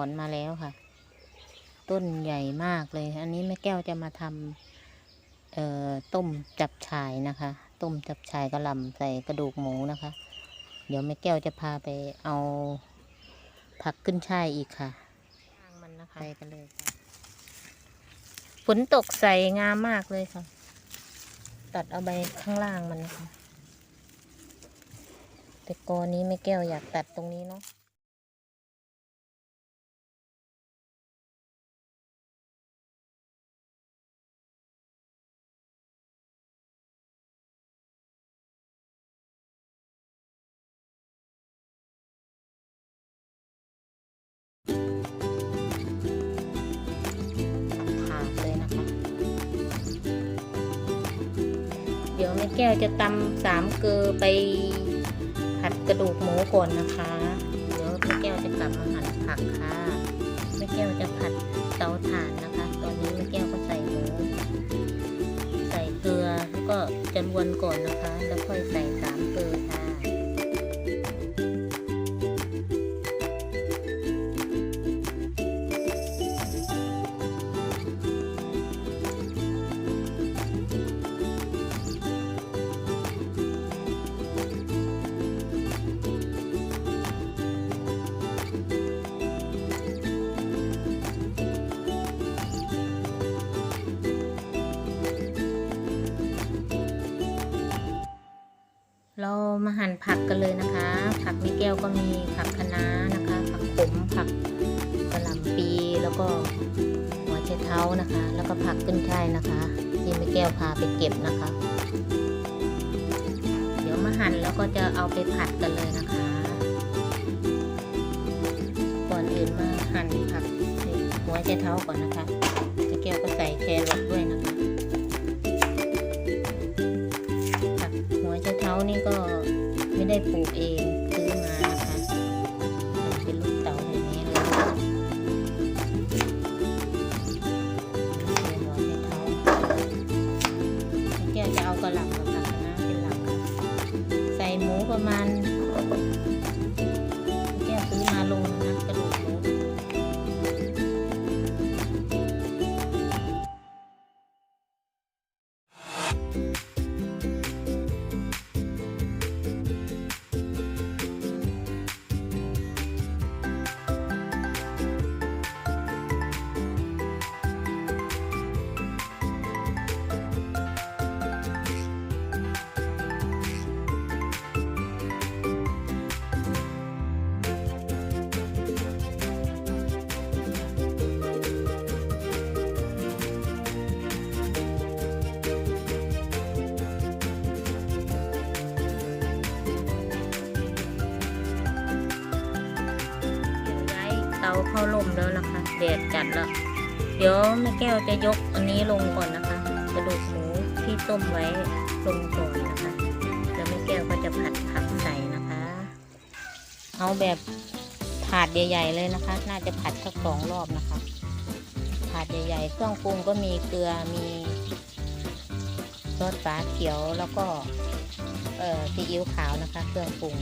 อนมาแล้วค่ะ ต้นใหญ่มากเลย อันนี้แม่แก้วจะมาทำเอ่อต้มจับฉ่ายนะคะ ต้มจับฉ่ายกระหล่ำใส่กระดูกหมูนะคะ เดี๋ยวแม่แก้วจะพาไปเอาผักขึ้นช่ายอีกค่ะมันนะคะไปกันเลยค่ะฝนตกใส่งามมากเลยค่ะ ตัดเอาใบข้างล่างมันนะคะแต่กอนี้ไม่แก้วอยากตัดตรงนี้เนาะ แก้วจะตำสามเกลือไปผัดกระดูกหมูก่อนนะคะ เดี๋ยวแม่แก้วจะกลับมาหั่นผักค่ะแม่แก้วจะผัดเตาถ่านนะคะ ตอนนี้แม่แก้วก็ใส่หมูใส่เกลือแล้วก็จะรวนก่อนนะคะ แล้วค่อยใส่สามเกลือค่ะ เรามาหั่นผักกันเลยนะคะ ผักแม่แก้วก็มีผักคะน้านะคะ ผักขมผักกระหล่ำปีแล้วก็หัวไชเท้านะคะ แล้วก็ผักขึ้นช่ายนะคะที่แม่แก้วพาไปเก็บนะคะ เดี๋ยวมาหั่นแล้วก็จะเอาไปผัดกันเลยนะคะ ก่อนอื่นมาหั่นผักหัวไชเท้าก่อนนะคะแม่แก้วก็ใส่แครอทด้วยนะ นี่ก็ไม่ได้ปลูกเองาเตาเข้าร่มแล้วนะคะแดดจัดแล้วเดี๋ยวแม่แก้วจะยกอันนี้ลงก่อนนะคะ กระดูกหมูที่ต้มไว้ลงก่อนนะคะ แล้วแม่แก้วก็จะผัดผักใส่นะคะ เอาแบบถาดใหญ่ ๆ เลยนะคะ น่าจะผัดสักสองรอบนะคะถาดใหญ่ๆเครื่องปรุงก็มีเกลือมีซอสฟ้าเขียวแล้วก็เอ่อซีอิ๊วขาวนะคะ เครื่องปรุง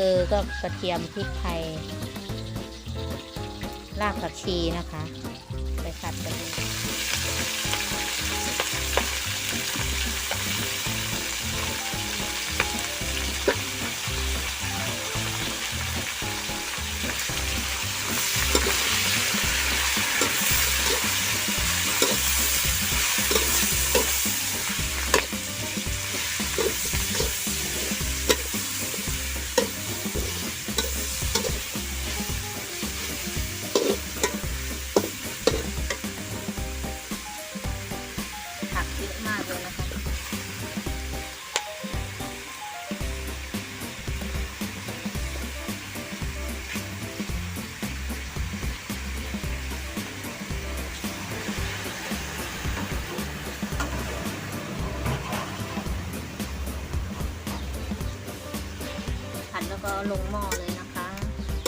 ลือก็กระเทียมพริกไทยรากผักชีนะคะ ไปผัดกัน ก็ลงหม้อเลยนะคะ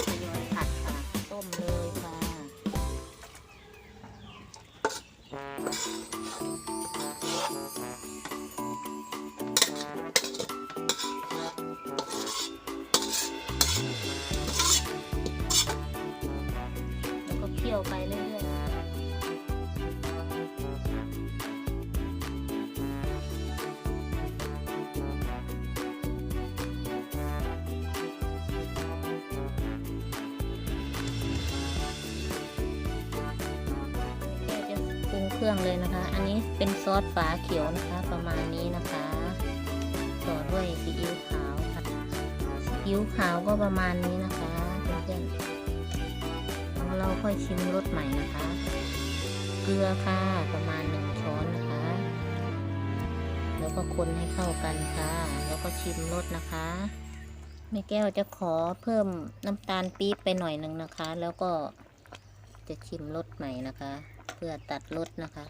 ทยอยผัดค่ะต้มเลยค่ะแล้วก็เคี่ยวไปเรื่อย รุงเครื่องเลยนะคะ อันนี้เป็นซอสฝาเขียวนะคะประมาณนี้นะคะ ต่อด้วยซีอิ๊วขาวค่ะซีอิ๊วขาวก็ประมาณนี้นะคะเพื่อนๆแล้วเราค่อยชิมรสใหม่นะคะ เกลือค่ะประมาณหนึ่งช้อนนะคะ แล้วก็คนให้เข้ากันค่ะ แล้วก็ชิมรสนะคะแม่แก้วจะขอเพิ่มน้ำตาลปี๊บไปหน่อยหนึ่งนะคะ แล้วก็จะชิมรสใหม่นะคะ พื่อตัดรสนะคะ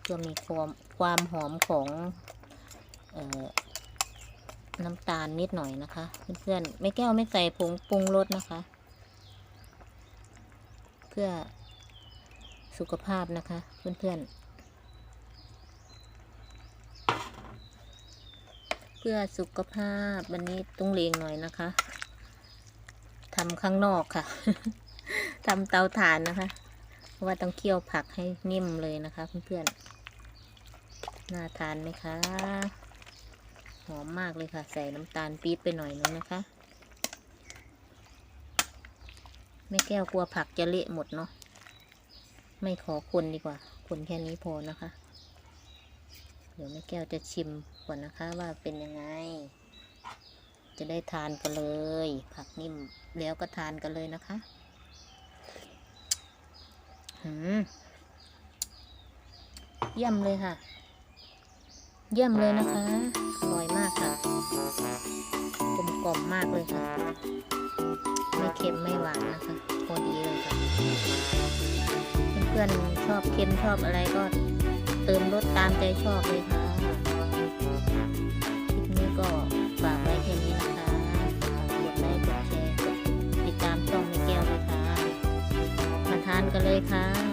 เพื่อมีความความหอมของออน้ำตาลนิดหน่อยนะคะ เพื่อนๆไม่แก้วไม่ใส่ผงปรุงรสนะคะ เพื่อสุขภาพนะคะ เพื่อนๆ เพื่อสุขภาพวันนี้ต้องเลงหน่อยนะคะทำข้างนอกค่ะทำเตาถ่านนะคะ เพราะว่าต้องเคี่ยวผักให้นิ่มเลยนะคะเพื่อนๆ น่าทานไหมคะ หอมมากเลยค่ะ ใส่น้ำตาลปี๊บไปหน่อยนึงนะคะ ไม่แก้วกลัวผักจะเละหมดเนาะ ไม่ขอคนดีกว่า คนแค่นี้พอนะคะ เดี๋ยวแม่แก้วจะชิมก่อนนะคะว่าเป็นยังไงจะได้ทานกันเลย ผักนิ่มแล้วก็ทานกันเลยนะคะ เยี่ยมเลยค่ะ เยี่ยมเลยนะคะ อร่อยมากค่ะ กลมกล่อมมากเลยค่ะ ไม่เค็มไม่หวานนะคะพอดีเลยค่ะ เพื่อนๆชอบเค็มชอบอะไรก็เติมรสตามใจชอบเลยค่ะ คลิปนี้ก็ฝากไว้ เลยค่ะ